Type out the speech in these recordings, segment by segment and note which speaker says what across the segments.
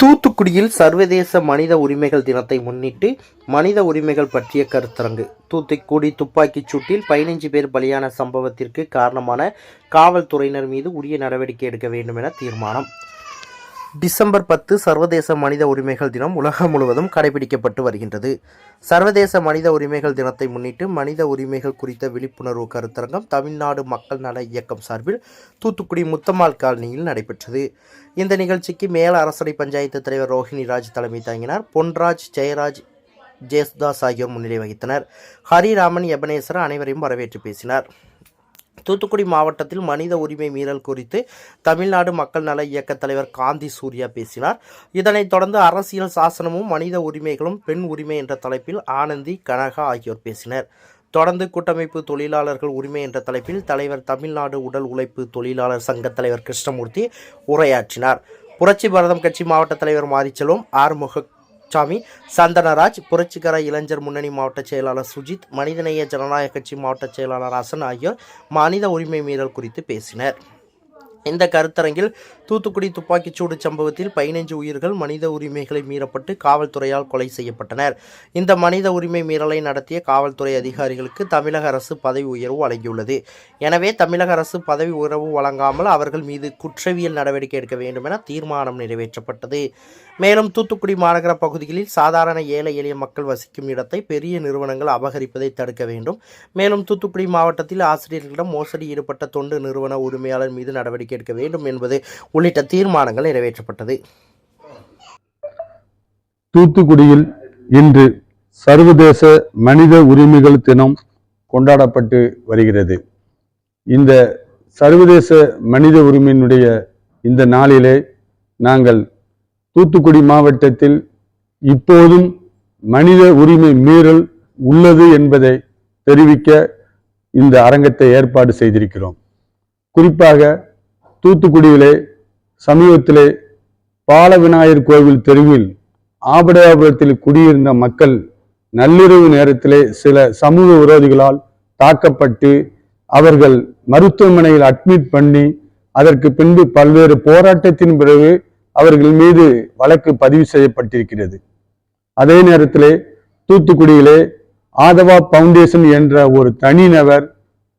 Speaker 1: தூத்துக்குடியில் சர்வதேச மனித உரிமைகள் தினத்தை முன்னிட்டு மனித உரிமைகள் பற்றிய கருத்தரங்கு. தூத்துக்குடி துப்பாக்கிச் சூட்டில் பதினைஞ்சு பேர் பலியான சம்பவத்திற்கு காரணமான காவல்துறையினர் மீது உரிய நடவடிக்கை எடுக்க வேண்டும் என தீர்மானம். டிசம்பர் பத்து சர்வதேச மனித உரிமைகள் தினம் உலகம் முழுவதும் கடைபிடிக்கப்பட்டு வருகின்றது. சர்வதேச மனித உரிமைகள் தினத்தை முன்னிட்டு மனித உரிமைகள் குறித்த விழிப்புணர்வு கருத்தரங்கம் தமிழ்நாடு மக்கள் நல இயக்கம் சார்பில் தூத்துக்குடி முத்தம்மாள் காலனியில் நடைபெற்றது. இந்த நிகழ்ச்சிக்கு மேல அரசடை பஞ்சாயத்து தலைவர் ரோஹிணி ராஜ் தலைமை தாங்கினார். பொன்ராஜ் ஜெயராஜ் ஜேசுதாஸ் ஆகியோர் முன்னிலை வகித்தனர். ஹரிராமன் எபனேஸ்வரர் அனைவரையும் வரவேற்று பேசினார். தூத்துக்குடி மாவட்டத்தில் மனித உரிமை மீறல் குறித்து தமிழ்நாடு மக்கள் நல இயக்க தலைவர் காந்தி சூர்யா பேசினார். இதனைத் தொடர்ந்து அரசியல் சாசனமும் மனித உரிமைகளும் பெண் உரிமை என்ற தலைப்பில் ஆனந்தி கனகா ஆகியோர் பேசினர். தொடர்ந்து கூட்டமைப்பு தொழிலாளர்கள் உரிமை என்ற தலைப்பில் தலைவர் தமிழ்நாடு உடல் உழைப்பு தொழிலாளர் சங்க தலைவர் கிருஷ்ணமூர்த்தி உரையாற்றினார். புரட்சி பாரதம் கட்சி மாவட்ட தலைவர் மாரிச்செல்வம் ஆறுமுக சாமி சந்தனராஜ் புரட்சிகர இளைஞர் முன்னணி மாவட்ட செயலாளர் சுஜித் மனிதநேய ஜனநாயக கட்சி மாவட்ட செயலாளர் அசன் ஆகியோர் மனித உரிமை மீறல் குறித்து பேசினர். இந்த கருத்தரங்கில் தூத்துக்குடி துப்பாக்கிச்சூடு சம்பவத்தில் பதினைஞ்சு உயிர்கள் மனித உரிமைகளை மீறப்பட்டு காவல்துறையால் கொலை செய்யப்பட்டனர். இந்த மனித உரிமை மீறலை நடத்திய காவல்துறை அதிகாரிகளுக்கு தமிழக அரசு பதவி உயர்வு வழங்கியுள்ளது. எனவே தமிழக அரசு பதவி உயர்வு வழங்காமல் அவர்கள் மீது குற்றவியல் நடவடிக்கை எடுக்க வேண்டும் என தீர்மானம் நிறைவேற்றப்பட்டது. மேலும் தூத்துக்குடி மாநகர பகுதிகளில் சாதாரண ஏழை எளிய மக்கள் வசிக்கும் இடத்தை பெரிய நிறுவனங்கள் அபகரிப்பதை தடுக்க வேண்டும். மேலும் தூத்துக்குடி மாவட்டத்தில் ஆசிரியர்களிடம் மோசடி ஈடுபட்ட தொண்டு நிறுவன உரிமையாளர் மீது நடவடிக்கை எடுக்க வேண்டும் என்பது உள்ளிட்ட தீர்மானங்கள் நிறைவேற்றப்பட்டது.
Speaker 2: தூத்துக்குடியில் இன்று சர்வதேச மனித உரிமைகள் தினம் கொண்டாடப்பட்டு வருகிறது. இந்த சர்வதேச மனித உரிமையினுடைய இந்த நாளிலே நாங்கள் தூத்துக்குடி மாவட்டத்தில் இப்போதும் மனித உரிமை மீறல் உள்ளது என்பதை தெரிவிக்க இந்த அரங்கத்தை ஏற்பாடு செய்திருக்கிறோம். குறிப்பாக தூத்துக்குடியிலே சமீபத்திலே பால விநாயகர் கோவில் தெருவில் ஆபடையாபுரத்தில் குடியிருந்த மக்கள் நள்ளிரவு நேரத்திலே சில சமூக விரோதிகளால் தாக்கப்பட்டு அவர்கள் மருத்துவமனையில் அட்மிட் பண்ணி அதற்கு பின்பு பல்வேறு போராட்டத்தின் பிறகு அவர்கள் மீது வழக்கு பதிவு செய்யப்பட்டிருக்கிறது. அதே நேரத்திலே தூத்துக்குடியிலே ஆதவா பவுண்டேஷன் என்ற ஒரு தனிநபர்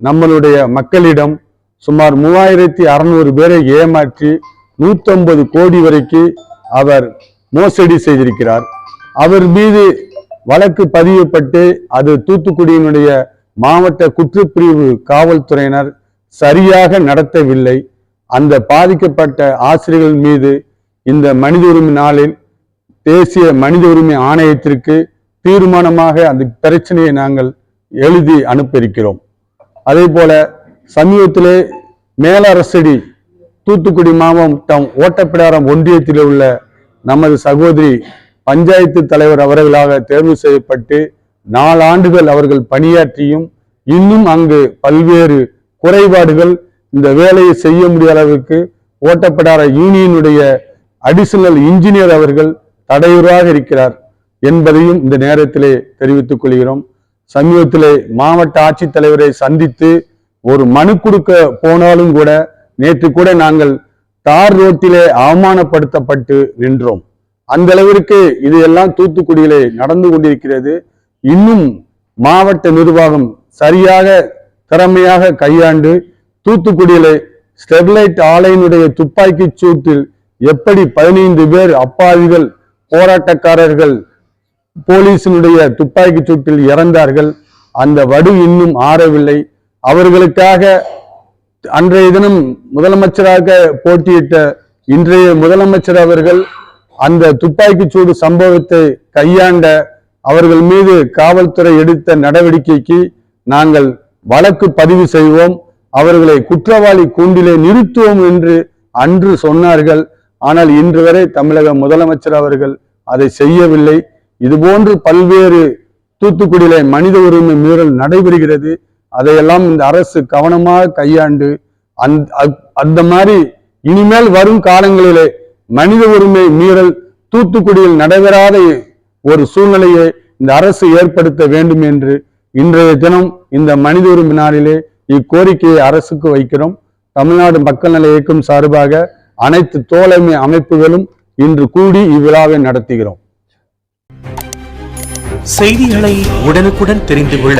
Speaker 2: நம்மளுடைய மக்களிடம் சுமார் மூவாயிரத்தி அறநூறு பேரை ஏமாற்றி நூற்றம்பது கோடி வரைக்கு அவர் மோசடி செய்திருக்கிறார். அவர் மீது வழக்கு பதியப்பட்டு அது தூத்துக்குடியினுடைய மாவட்ட குற்றப்பிரிவு காவல்துறையினர் சரியாக நடத்தவில்லை. அந்த பாதிக்கப்பட்ட ஆசிரியர்கள் மீது இந்த மனித உரிமை நாளில் தேசிய மனித உரிமை ஆணையத்திற்கு தீர்மானமாக அந்த பிரச்சனையை நாங்கள் எழுதி அனுப்பியிருக்கிறோம். அதே போல சமீபத்திலே மேலரசடி தூத்துக்குடி மாவட்டம் ஓட்டப்பிடாரம் ஒன்றியத்தில் உள்ள நமது சகோதரி பஞ்சாயத்து தலைவர் அவர்களாக தேர்வு செய்யப்பட்டு நாலாண்டுகள் அவர்கள் பணியாற்றியும் இன்னும் அங்கு பல்வேறு குறைபாடுகள் இந்த வேலையை செய்ய முடியாத அளவுக்கு ஓட்டப்படாத யூனியனுடைய அடிஷனல் இன்ஜினியர் அவர்கள் தடையுறாக இருக்கிறார் என்பதையும் இந்த நேரத்திலே தெரிவித்துக் கொள்கிறோம். சமீபத்திலே மாவட்ட ஆட்சித்தலைவரை சந்தித்து ஒரு மனு கொடுக்க போனாலும் கூட நேற்று கூட நாங்கள் தார் ரோட்டிலே அவமானப்படுத்தப்பட்டு நின்றோம். அந்த அளவிற்கு இது எல்லாம் தூத்துக்குடியிலே நடந்து கொண்டிருக்கிறது. இன்னும் மாவட்ட நிர்வாகம் சரியாக திறமையாக கையாண்டு தூத்துக்குடியிலே ஸ்டெர்லைட் ஆலையினுடைய துப்பாக்கி சூட்டில் எப்படி பதினைந்து பேர் அப்பாவிகள் போராட்டக்காரர்கள் போலீசினுடைய துப்பாக்கி சூட்டில் இறந்தார்கள் அந்த வடு இன்னும் ஆறவில்லை. அவர்களுக்காக அன்றைய தினம் முதலமைச்சராக போட்டியிட்ட இன்றைய முதலமைச்சர் அவர்கள் அந்த துப்பாக்கி சூடு சம்பவத்தை கையாண்ட அவர்கள் மீது காவல்துறை எடுத்த நடவடிக்கைக்கு நாங்கள் வழக்கு பதிவு செய்வோம். அவர்களை குற்றவாளி கூண்டிலே நிறுத்துவோம் என்று அன்று சொன்னார்கள். ஆனால் இன்று வரை தமிழக முதலமைச்சர் அவர்கள் அதை செய்யவில்லை. இதுபோன்று பல்வேறு தூத்துக்குடியிலே மனித உரிமை மீறல் நடைபெறுகிறது. அதையெல்லாம் இந்த அரசு கவனமாக கையாண்டு அந்த அந்த மாதிரி இனிமேல் வரும் காலங்களிலே மனித உரிமை மீறல் தூத்துக்குடியில் நடைபெறாத ஒரு சூழ்நிலையை இந்த அரசு ஏற்படுத்த வேண்டும் என்று இன்றைய தினம் இந்த மனித உரிமை நாளிலே இக்கோரிக்கையை அரசுக்கு வைக்கிறோம். தமிழ்நாடு மக்கள் நல இயக்கம் சார்பாக அனைத்து தோழமை அமைப்புகளும் இன்று கூடி இவ்விழாவை நடத்துகிறோம்.
Speaker 3: செய்திகளை உடனுக்குடன் தெரிந்து கொள்ள